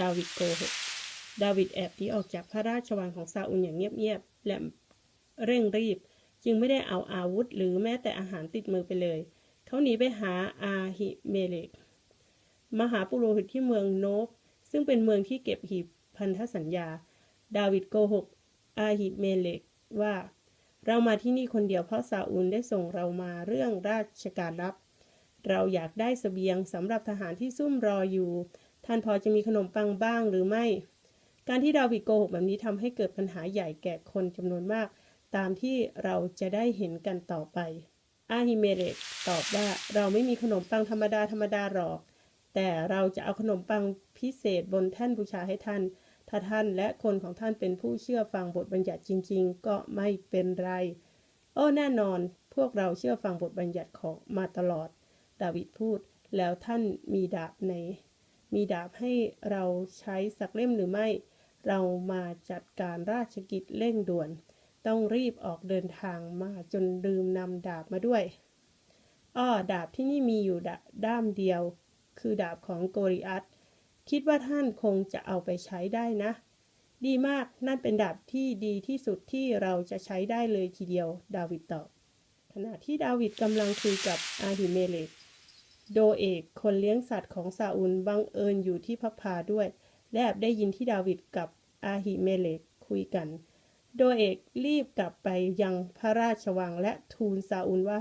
ดาวิดโกหกดาวิดแอบหนีออกจากพระราชวังของซาอุลอย่างเงียบๆและเร่งรีบ จึงไม่ได้เอาอาวุธหรือแม้แต่อาหารติดมือไปเลย เขาหนีไปหาอาหิเมเลกมหาปุโรหิตที่เมืองโนบ ซึ่งเป็นเมืองที่เก็บหีบพันธสัญญา ดาวิดโกหก อาหิเมเลกว่า เรามาที่นี่คนเดียวเพราะซาอูลได้ส่งเรามาเรื่องราชการลับ เราอยากได้เสบียงสำหรับทหารที่ซุ่มรออยู่ ท่านพอจะมีขนมปังบ้างหรือไม่ การที่ดาวิดโกหกแบบนี้ทำให้เกิดปัญหาใหญ่แก่คนจำนวนมาก ตามที่เราจะได้เห็นกันต่อไป อาฮิเมเลกตอบว่าเราไม่มีขนมปังธรรมดาธรรมดาหรอก แต่เราจะเอาขนมปังพิเศษบนแท่นบูชาให้ท่านถ้าท่านและคนของท่านเป็นผู้เชื่อฟังบทบัญญัติจริง ๆ ก็ไม่เป็นไร โอ้แน่นอนพวกเราเชื่อฟังบทบัญญัติของมาตลอด ดาวิดพูด แล้วท่านมีดาบใน มีดาบให้เราใช้สักเล่มหรือไม่ เรามาจัดการราชกิจเร่งด่วน ต้องรีบออกเดินทางมาจนลืมนำดาบมาด้วยอ้อดาบที่นี่มีอยู่ด้ามเดียว คือดาบของโกริอัตคิดว่าท่านคงจะเอาไปใช้ได้นะ ดีมากนั่นเป็นดาบที่ดีที่สุดที่เราจะใช้ได้เลยทีเดียว ดาวิดตอบขณะที่ดาวิดกำลังคุยกับอาหิเมเลก โดเอกคนเลี้ยงสัตว์ของซาอุลบังเอิญอยู่ที่พับพาด้วย และแอบได้ยินที่ดาวิดกับอาหิเมเลกคุยกัน โดเอกรีบกลับไปยังพระราชวังและทูลซาอุลว่า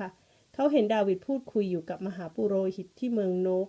เขาเห็นดาวิดพูดคุยอยู่กับมหาปุโรหิตที่เมืองโนก